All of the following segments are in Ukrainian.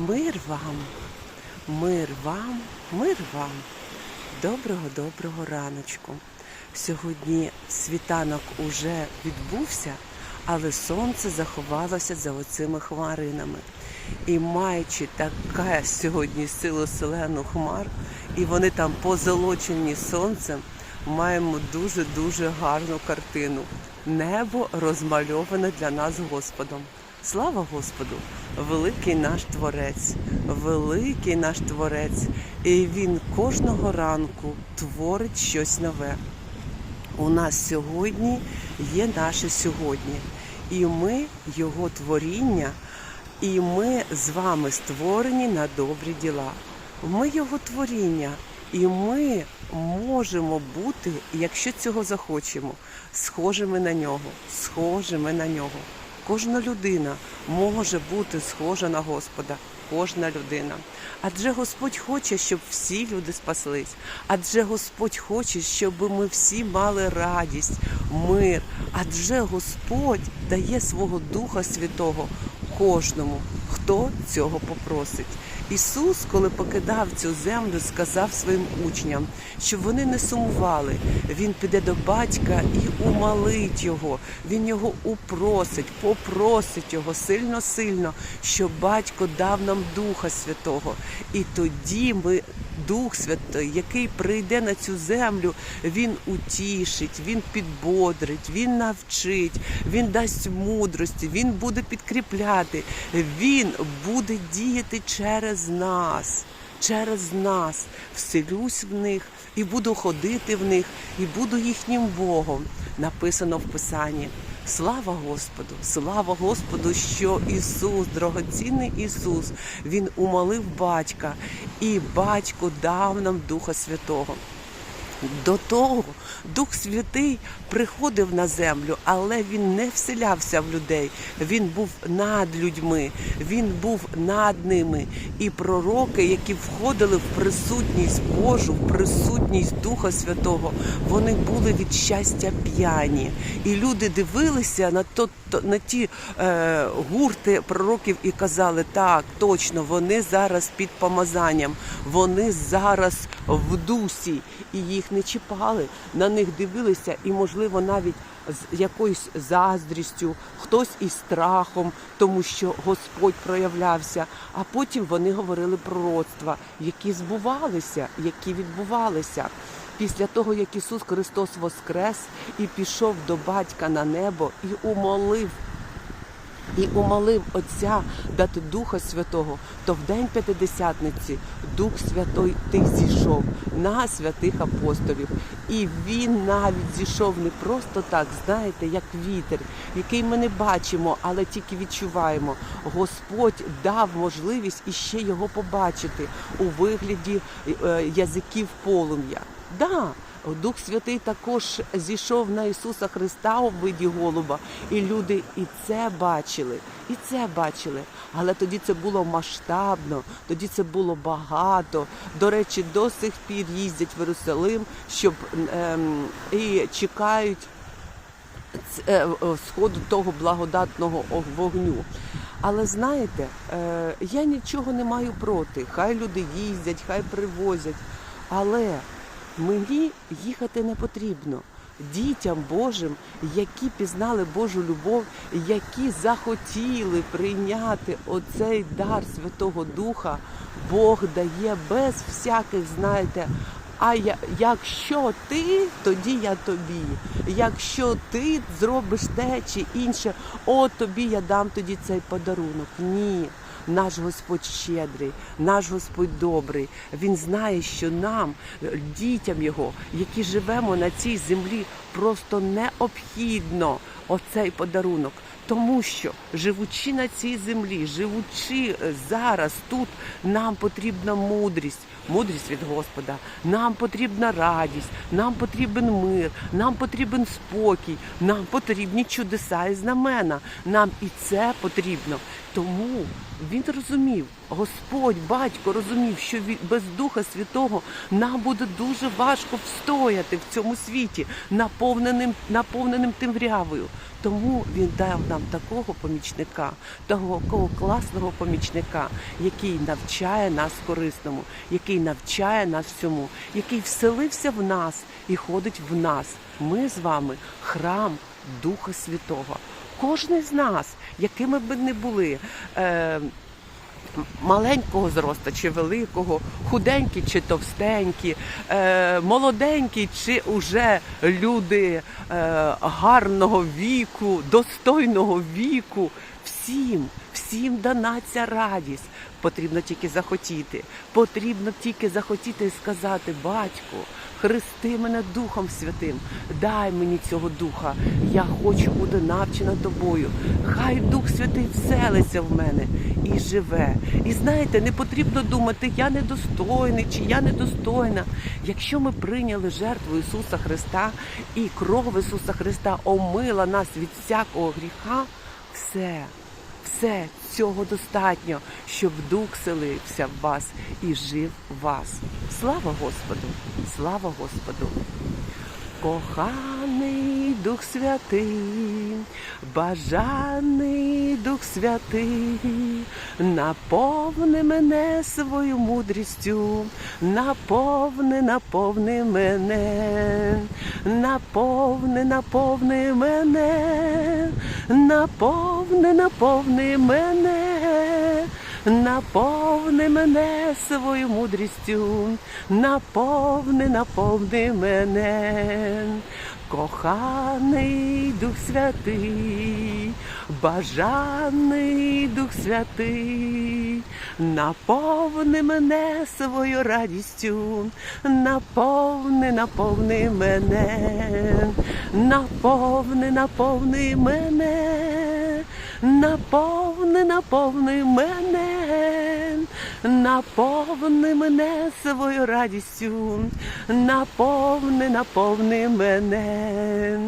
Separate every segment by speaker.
Speaker 1: Мир вам, мир вам, мир вам. Доброго доброго раночку. Сьогодні світанок уже відбувся, але сонце заховалося за оцими хмаринами. І маючи таке сьогодні силу селену хмар, і вони там позолочені сонцем, маємо дуже-дуже гарну картину. Небо розмальоване для нас Господом. Слава Господу! Великий наш Творець, великий наш Творець, і Він кожного ранку творить щось нове. У нас сьогодні є наше сьогодні, і ми Його творіння, і ми з вами створені на добрі діла. Ми Його творіння, і ми можемо бути, якщо цього захочемо, схожими на нього, схожими на нього. Кожна людина може бути схожа на Господа. Кожна людина. Адже Господь хоче, щоб всі люди спаслись. Адже Господь хоче, щоб ми всі мали радість, мир. Адже Господь дає свого Духа Святого кожному, хто цього попросить. Ісус, коли покидав цю землю, сказав своїм учням, щоб вони не сумували. Він піде до батька і умалить його. Він його упросить, попросить його сильно-сильно, щоб батько дав нам Духа Святого. І тоді ми. Дух Святий, який прийде на цю землю, він утішить, він підбодрить, він навчить, він дасть мудрості, він буде підкріпляти, він буде діяти через нас. Через нас вселюсь в них і буду ходити в них, і буду їхнім Богом. Написано в Писанні. Слава Господу! Слава Господу, що Ісус, дорогоцінний Ісус, Він умолив батька, і батько дав нам Духа Святого. До того Дух Святий приходив на землю, але він не вселявся в людей. Він був над людьми, він був над ними. І пророки, які входили в присутність Божу, в присутність Духа Святого, вони були від щастя п'яні. І люди дивилися на то, на ті е, гурти пророків і казали, так, точно, вони зараз під помазанням, вони зараз в дусі, і їх не чіпали, на них дивилися, і, можливо, навіть з якоюсь заздрістю, хтось із страхом, тому що Господь проявлявся. А потім вони говорили пророцтва, які збувалися, які відбувалися. Після того, як Ісус Христос воскрес і пішов до батька на небо і умолив і умолив Отця дати Духа Святого, то в день П'ятидесятниці Дух Святой ти зійшов на святих апостолів. І він навіть зійшов не просто так, знаєте, як вітер, який ми не бачимо, але тільки відчуваємо. Господь дав можливість іще його побачити у вигляді е, язиків полум'я. Да, Дух Святий також зійшов на Ісуса Христа у виді голуба, і люди і це бачили, і це бачили. Але тоді це було масштабно, тоді це було багато. До речі, до сих пір їздять в Єрусалим, щоб ем, і чекають е, сходу того благодатного вогню. Але знаєте, е, я нічого не маю проти. Хай люди їздять, хай привозять. Але мені їхати не потрібно. Дітям Божим, які пізнали Божу любов, які захотіли прийняти оцей дар Святого Духа, Бог дає без всяких, знаєте, а я, якщо ти, тоді я тобі. Якщо ти зробиш те чи інше, от тобі я дам тоді цей подарунок. Ні. Наш Господь щедрий, наш Господь добрий. Він знає, що нам, дітям Його, які живемо на цій землі, просто необхідно оцей подарунок. Тому що живучи на цій землі, живучи е, зараз тут, нам потрібна мудрість, мудрість від Господа. Нам потрібна радість, нам потрібен мир, нам потрібен спокій, нам потрібні чудеса і знамена. Нам і це потрібно. Тому він розумів, Господь, батько розумів, що без Духа Святого нам буде дуже важко встояти в цьому світі, наповненим, наповненим темрявою. Тому він дав нам такого помічника, такого класного помічника, який навчає нас корисному, який навчає нас всьому, який вселився в нас і ходить в нас. Ми з вами храм Духа Святого. Кожний з нас, якими б не були. Е, маленького зроста чи великого, худенькі чи товстенькі, е, молоденькі чи уже люди е, гарного віку, достойного віку. Всім, всім дана ця радість. Потрібно тільки захотіти. Потрібно тільки захотіти і сказати, батько, хрести мене Духом Святим, дай мені цього духа. Я хочу бути навчена тобою. Хай Дух Святий вселиться в мене і живе. І знаєте, не потрібно думати, я недостойний чи я недостойна. Якщо ми прийняли жертву Ісуса Христа і кров Ісуса Христа омила нас від всякого гріха, все. Все цього достатньо, щоб дух селився в вас і жив в вас. Слава Господу! Слава Господу! Коханий Дух Святий, бажаний Дух Святий, наповни мене свою мудрістю, наповни, наповни мене, наповни, наповни мене, наповни, наповни мене. Наповни мене свою мудрістю, наповни, наповни мене, коханий Дух Святий, бажаний Дух Святий, наповни мене свою радістю, наповни, наповни мене, наповни, наповни мене, наповни, наповни мене, наповни мене свою радістю, наповни, наповни мене,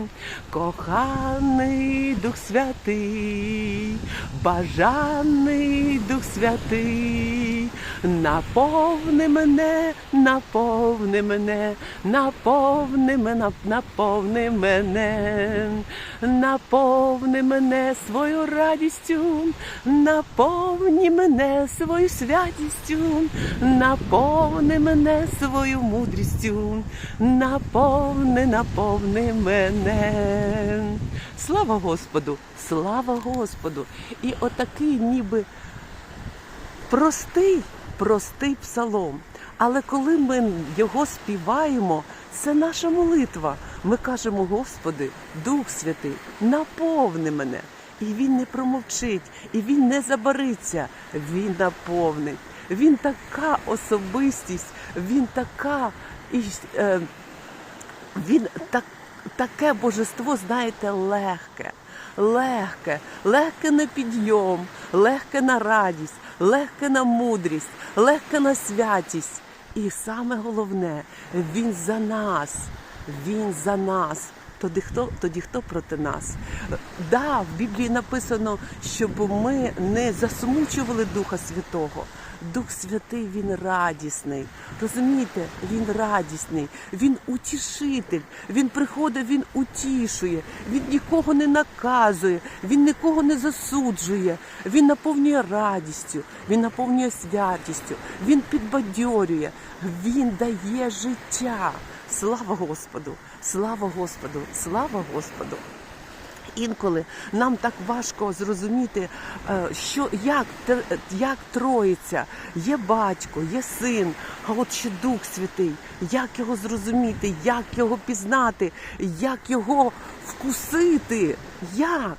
Speaker 1: коханий Дух Святий, бажаний Дух Святий, наповни мене, наповни мене, наповни мене, наповни мене, наповни мене свою радістю, наповни мене свою святістю, наповни мене свою мудрістю, наповни, наповни мене. Слава Господу! Слава Господу! І отакий ніби простий, простий псалом. Але коли ми його співаємо, це наша молитва. Ми кажемо, Господи, Дух Святий, наповни мене. І він не промовчить, і він не забариться, він наповнить. Він така особистість, він така і е, він так, таке божество, знаєте, легке, легке, легке на підйом, легке на радість, легке на мудрість, легке на святість. І саме головне, він за нас, він за нас. Тоді хто, тоді хто проти нас? Да, в Біблії написано, щоб ми не засмучували Духа Святого. Дух Святий він радісний. Розумієте, він радісний, він утішитель. Він приходить, він утішує, він нікого не наказує, він нікого не засуджує. Він наповнює радістю, він наповнює святістю, він підбадьорює, він дає життя. Слава Господу! Слава Господу! Слава Господу! Інколи нам так важко зрозуміти, е, що як, як троїться, є батько, є син, а от ще Дух Святий, як його зрозуміти, як його пізнати, як його вкусити, як?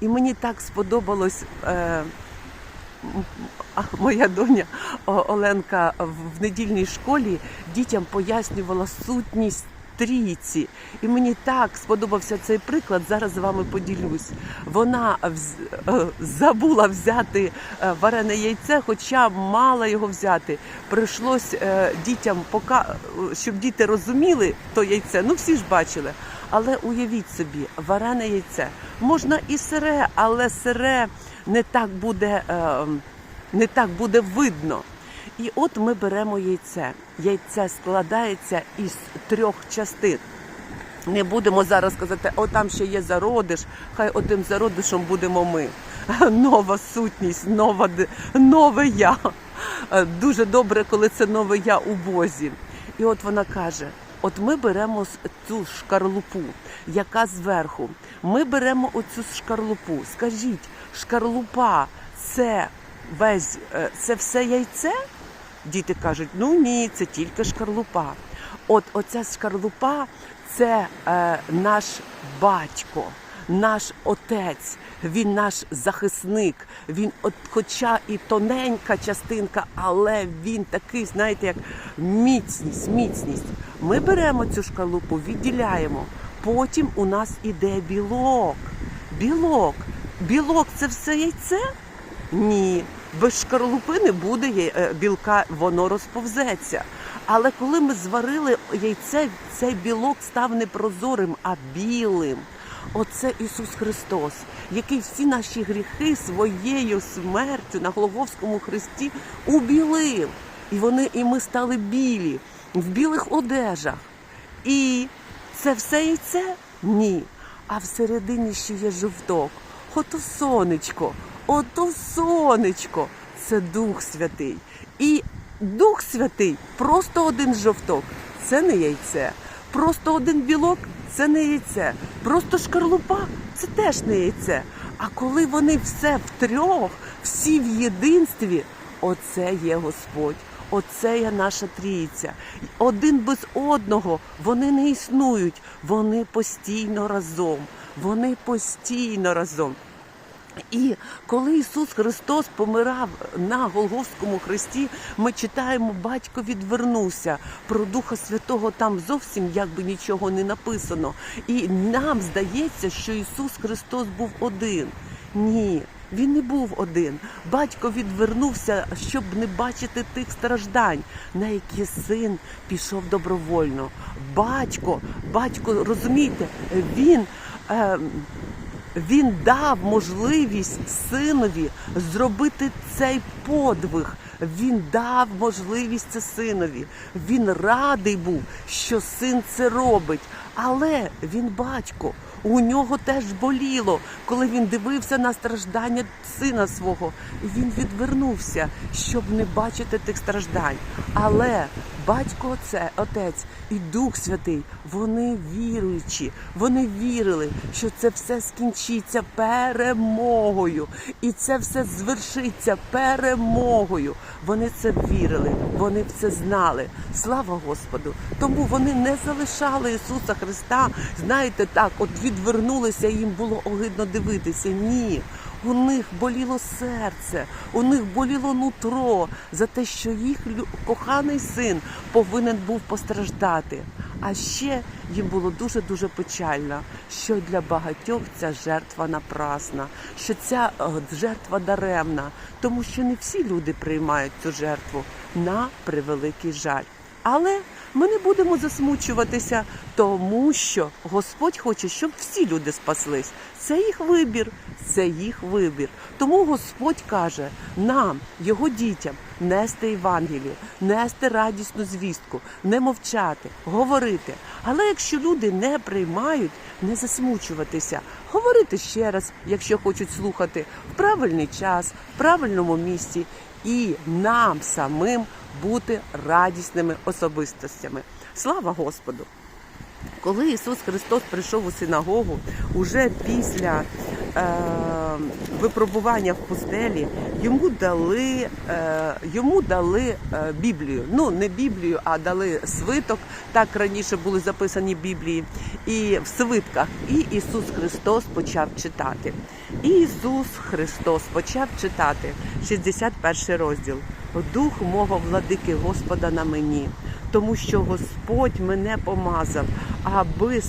Speaker 1: І мені так сподобалось. Е, моя доня Оленка в недільній школі дітям пояснювала сутність трійці. І мені так сподобався цей приклад. Зараз з вами поділюсь. Вона е, забула взяти е, варене яйце, хоча мала його взяти. Прийшлось е, дітям пока, щоб діти розуміли то яйце. Ну всі ж бачили. Але уявіть собі, варене яйце можна і сире, але сире не так буде. Не так буде видно. І от ми беремо яйце. Яйце складається із трьох частин. Не будемо зараз казати, о, там ще є зародиш, хай одним зародишем будемо ми. Нова сутність, нова, нове я. Дуже добре, коли це нове я у Бозі. І от вона каже: от ми беремо цю шкарлупу, яка зверху. Ми беремо оцю шкарлупу. Скажіть, шкарлупа це весь е, це все яйце? Діти кажуть, ну ні, це тільки шкарлупа. От оця шкарлупа це е, наш батько, наш отець, він наш захисник. Він, от, хоча і тоненька частинка, але він такий, знаєте, як міцність, міцність. Ми беремо цю шкарлупу, відділяємо. Потім у нас іде білок. Білок. Білок це все яйце? Ні, без шкарлупи не буде е, білка, воно розповзеться. Але коли ми зварили яйце, цей білок став не прозорим, а білим. Оце Ісус Христос, який всі наші гріхи своєю смертю на Голговському хресті убілив. І вони, і ми стали білі в білих одежах. І це все яйце? Ні. А всередині ще є жовток. Ото сонечко, ото сонечко. Це Дух Святий. І Дух Святий просто один жовток. Це не яйце. Просто один білок це не яйце. Просто шкарлупа це теж не яйце. А коли вони все втрьох, всі в єдинстві, оце є Господь. Оце є наша трійця. Один без одного вони не існують. Вони постійно разом. Вони постійно разом. І коли Ісус Христос помирав на Голговському хресті, ми читаємо, батько відвернувся. Про Духа Святого там зовсім якби нічого не написано. І нам здається, що Ісус Христос був один. Ні. Він не був один. Батько відвернувся, щоб не бачити тих страждань, на які син пішов добровольно. Батько, батько, розумієте, він. Е, він дав можливість синові зробити цей подвиг. Він дав можливість це синові. Він радий був, що син це робить. Але він батько. У нього теж боліло, коли він дивився на страждання сина свого. Він відвернувся, щоб не бачити тих страждань. Але батько це отець і Дух Святий, вони віруючі, вони вірили, що це все скінчиться перемогою, і це все звершиться перемогою. Вони це вірили, вони в це знали. Слава Господу! Тому вони не залишали Ісуса Христа. Знаєте, так, от відвернулися, їм було огидно дивитися. Ні. У них боліло серце, у них боліло нутро за те, що їх коханий син повинен був постраждати. А ще їм було дуже дуже печально, що для багатьох ця жертва напрасна, що ця жертва даремна, тому що не всі люди приймають цю жертву на превеликий жаль. Але ми не будемо засмучуватися, тому що Господь хоче, щоб всі люди спаслись. Це їх вибір, це їх вибір. Тому Господь каже нам, його дітям, нести Євангелію, нести радісну звістку, не мовчати, говорити. Але якщо люди не приймають, не засмучуватися, говорити ще раз, якщо хочуть слухати, в правильний час, в правильному місці, і нам самим бути радісними особистостями. Слава Господу! Коли Ісус Христос прийшов у синагогу, уже після е, випробування в пустелі, йому дали, е, йому дали е, Біблію. Ну, не Біблію, а дали свиток. Так раніше були записані Біблії, і в свитках. І Ісус Христос почав читати. І Ісус Христос почав читати 61 розділ. Дух мого владики Господа на мені тому що Господь мене помазав, аби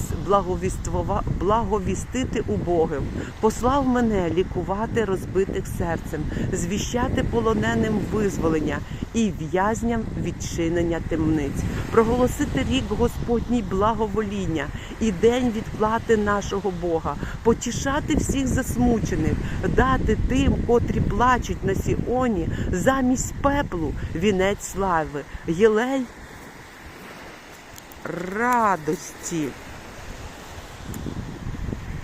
Speaker 1: благовістити убогим, послав мене лікувати розбитих серцем, звіщати полоненим визволення і в'язням відчинення темниць, проголосити рік Господній благовоління і день відплати нашого Бога, потішати всіх засмучених, дати тим, котрі плачуть на Сіоні, замість пеплу вінець слави, єлей радості.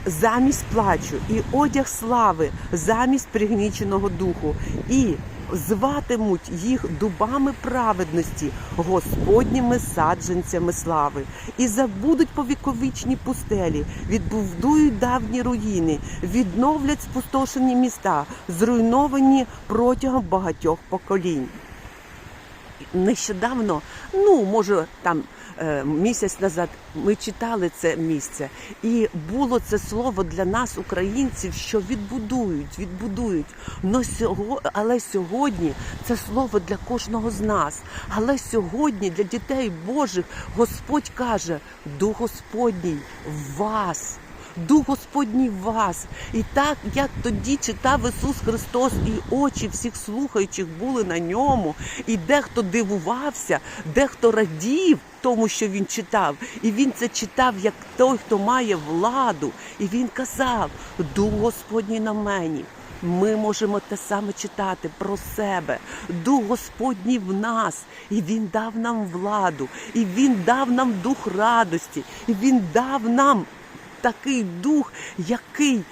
Speaker 1: замість плачу, і одяг слави замість пригніченого духу, і зватимуть їх дубами праведності, Господніми саджанцями слави, і забудуть повіковічні пустелі, відбудують давні руїни, відновлять спустошені міста, зруйновані протягом багатьох поколінь. Нещодавно, ну може там місяць назад, ми читали це місце, і було це слово для нас, українців, що відбудують, відбудують. Але сьогодні це слово для кожного з нас. Але сьогодні для дітей Божих Господь каже: до Господній вас. Дух Господній в вас. І так, як тоді читав Ісус Христос, і очі всіх слухаючих були на ньому, і дехто дивувався, дехто радів тому, що він читав. І він це читав як той, хто має владу. І він казав: Дух Господній на мені. Ми можемо те саме читати про себе. Дух Господній в нас, і Він дав нам владу, і Він дав нам дух радості, і Він дав нам такий дух, який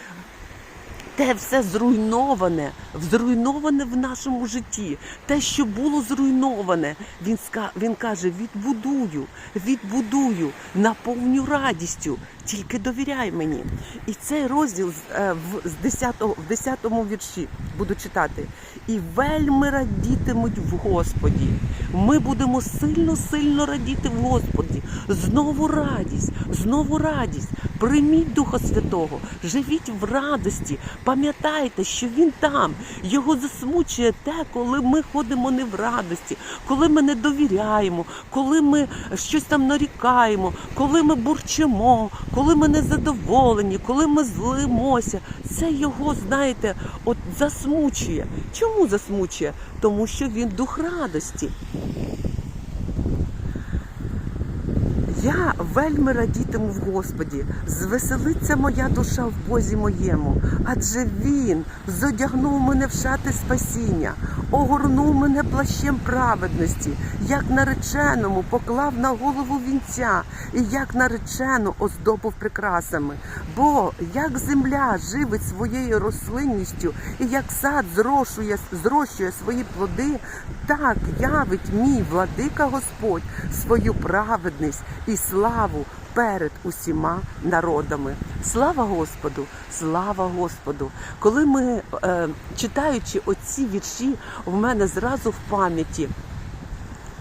Speaker 1: те все зруйноване, зруйноване в нашому житті. Те, що було зруйноване, він каже: відбудую, відбудую, наповню радістю. Тільки довіряй мені. І цей розділ е, в 10, в 10 вірші буду читати. І вельми радітимуть в Господі. Ми будемо сильно, сильно радіти в Господі. Знову радість, знову радість. Прийміть Духа Святого, живіть в радості. Пам'ятайте, що Він там. Його засмучує те, коли ми ходимо не в радості, коли ми не довіряємо, коли ми щось там нарікаємо, коли ми бурчимо, коли ми незадоволені, коли ми злимося. Це його, знаєте, от засмучує. Чому засмучує? Тому що він дух радості. Я вельми радітиму в Господі, звеселиться моя душа в Бозі моєму, адже Він зодягнув мене в шати спасіння, огорнув мене плащем праведності, як нареченому поклав на голову вінця, і як наречену оздобив прикрасами. Бо як земля живить своєю рослинністю, і як сад зрошує, зрощує свої плоди, так явить мій владика Господь свою праведність і славу перед усіма народами. Слава Господу! Слава Господу! Коли ми е, читаючи оці вірші, в мене зразу в пам'яті.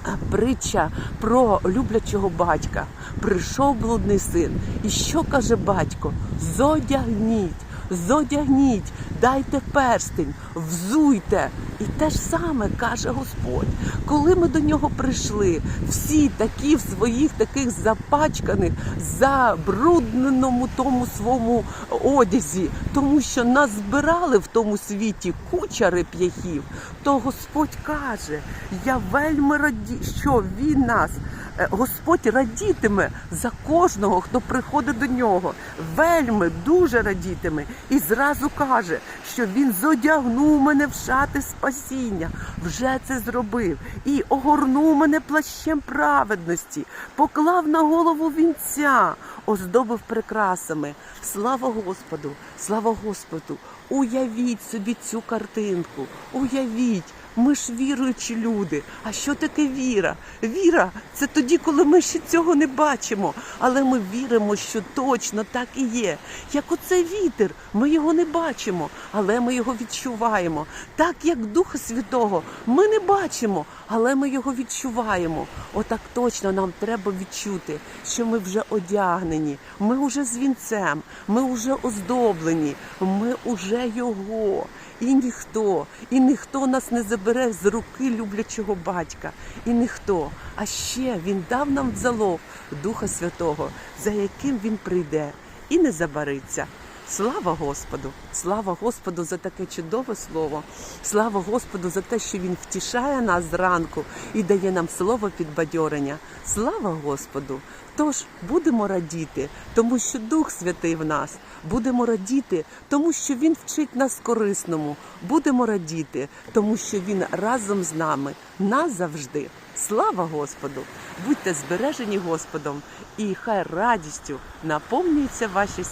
Speaker 1: е, Притча про люблячого батька. Прийшов блудний син. І що каже батько? Зодягніть, зодягніть, дайте перстень, взуйте. І те ж саме каже Господь. Коли ми до нього прийшли, всі такі в своїх таких запачканих, забрудненому тому своєму одязі, тому що нас збирали в тому світі куча реп'яхів, то Господь каже: я вельми раді, що він нас. е, Господь радітиме за кожного, хто приходить до нього. Вельми дуже радітиме. І зразу каже, що він зодягнув мене в шати спасіння, вже це зробив, і огорнув мене плащем праведності, поклав на голову вінця, оздобив прикрасами. Слава Господу! Слава Господу! Уявіть собі цю картинку, уявіть. Ми ж віруючі люди. А що таке віра? Віра це тоді, коли ми ще цього не бачимо. Але ми віримо, що точно так і є. Як оцей вітер, ми його не бачимо, але ми його відчуваємо. Так як Духа Святого ми не бачимо, але ми його відчуваємо. Отак точно нам треба відчути, що ми вже одягнені, ми вже з вінцем, ми вже оздоблені, ми вже його. І ніхто, і ніхто нас не забере з руки люблячого батька. І ніхто. А ще він дав нам залог Духа Святого, за яким він прийде і не забариться. Слава Господу! Слава Господу за таке чудове слово. Слава Господу за те, що Він втішає нас зранку і дає нам слово підбадьорення. Слава Господу! Тож будемо радіти, тому що Дух Святий в нас. Будемо радіти, тому що Він вчить нас корисному. Будемо радіти, тому що Він разом з нами назавжди. Слава Господу! Будьте збережені Господом, і хай радістю наповнюються ваші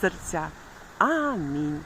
Speaker 1: серця. Амінь.